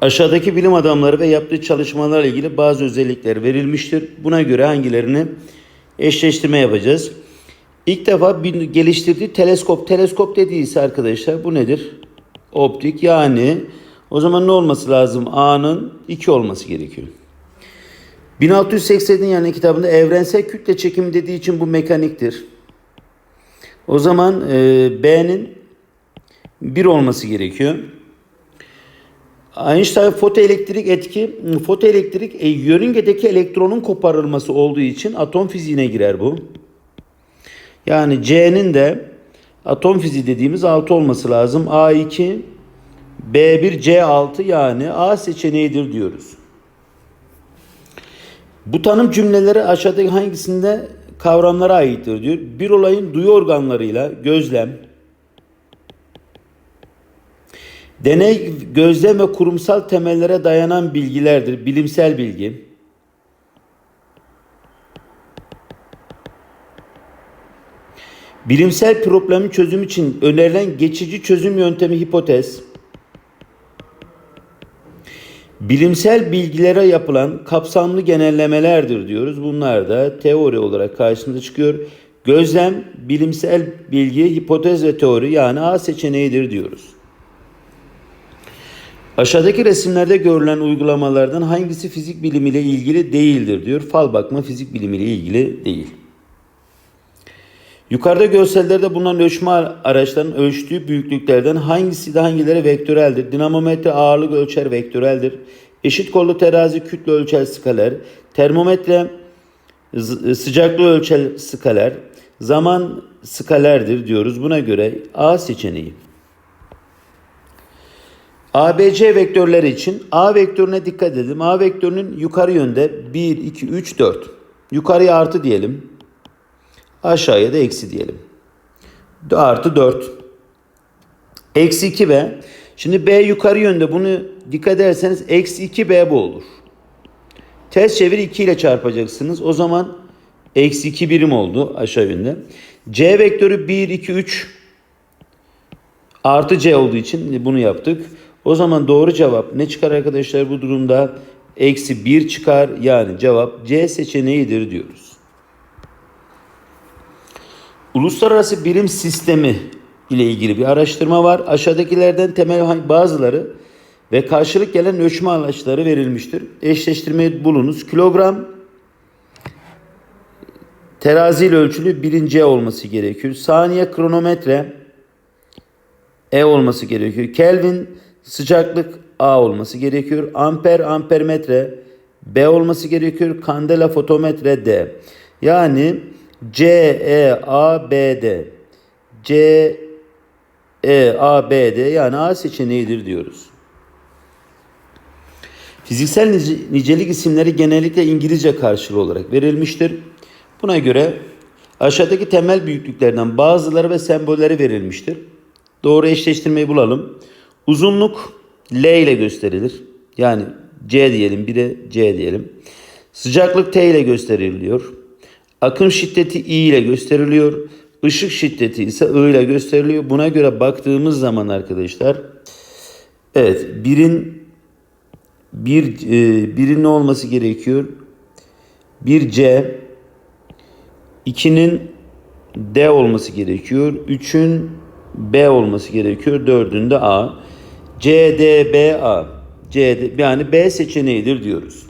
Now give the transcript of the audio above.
Aşağıdaki bilim adamları ve yaptığı çalışmalarla ilgili bazı özellikler verilmiştir. Buna göre hangilerini eşleştirme yapacağız. İlk defa geliştirdiği teleskop. Teleskop dediyse arkadaşlar bu nedir? Optik yani o zaman ne olması lazım? A'nın 2 olması gerekiyor. 1680'in yani kitabında evrensel kütle çekimi dediği için bu mekaniktir. O zaman e, B'nin 1 olması gerekiyor. Einstein fotoelektrik etki, fotoelektrik e, yörüngedeki elektronun koparılması olduğu için atom fiziğine girer bu. Yani C'nin de atom fiziği dediğimiz 6 olması lazım. A2, B1, C6 yani A seçeneğidir diyoruz. Bu tanım cümleleri aşağıdaki hangisinde kavramlara aittir diyor. Bir olayın duyu organlarıyla gözlem, deney, gözlem ve kurumsal temellere dayanan bilgilerdir. Bilimsel bilgi. Bilimsel problemin çözümü için önerilen geçici çözüm yöntemi hipotez. Bilimsel bilgilere yapılan kapsamlı genellemelerdir diyoruz. Bunlar da teori olarak karşımıza çıkıyor. Gözlem, bilimsel bilgi, hipotez ve teori yani A seçeneğidir diyoruz. Aşağıdaki resimlerde görülen uygulamalardan hangisi fizik bilimiyle ilgili değildir diyor. Fal bakma fizik bilimiyle ilgili değil. Yukarıda görsellerde bulunan ölçme araçlarının ölçtüğü büyüklüklerden hangisi de hangileri vektöreldir? Dinamometre ağırlık ölçer vektöreldir. Eşit kollu terazi kütle ölçer skaler. Termometre sıcaklığı ölçer skaler. Zaman skalerdir diyoruz. Buna göre A seçeneği. ABC vektörleri için A vektörüne dikkat edelim. A vektörünün yukarı yönde 1, 2, 3, 4. Yukarıya artı diyelim. Aşağıya da eksi diyelim. Artı 4. Eksi 2b. Şimdi b yukarı yönde bunu dikkat ederseniz eksi 2b bu olur. Ters çevir 2 ile çarpacaksınız. O zaman eksi 2 birim oldu aşağı yönde. C vektörü 1, 2, 3 artı c olduğu için bunu yaptık. O zaman doğru cevap ne çıkar arkadaşlar bu durumda? Eksi 1 çıkar yani cevap C seçeneğidir diyoruz. Uluslararası birim sistemi ile ilgili bir araştırma var. Aşağıdakilerden temel bazıları ve karşılık gelen ölçme araçları verilmiştir. Eşleştirmeyi bulunuz. Kilogram teraziyle ölçülü birinci E olması gerekiyor. Saniye kronometre E olması gerekiyor. Kelvin sıcaklık A olması gerekiyor. Amper ampermetre B olması gerekiyor. Kandela fotometre D. Yani C, E, A, B, D. C, E, A, B, D yani A seçeneğidir diyoruz. Fiziksel nice- nicelik isimleri genellikle İngilizce karşılığı olarak verilmiştir. Buna göre aşağıdaki temel büyüklüklerden bazıları ve sembolleri verilmiştir. Doğru eşleştirmeyi bulalım. Uzunluk L ile gösterilir. Yani C diyelim, bir de C diyelim. Sıcaklık T ile gösteriliyor. Akım şiddeti I ile gösteriliyor. Işık şiddeti ise I ile gösteriliyor. Buna göre baktığımız zaman arkadaşlar evet birin bir e, birin ne olması gerekiyor? Bir C, 2'nin D olması gerekiyor. 3'ün B olması gerekiyor. 4'ün de A. C, D, B, A. C, D, yani B seçeneğidir diyoruz.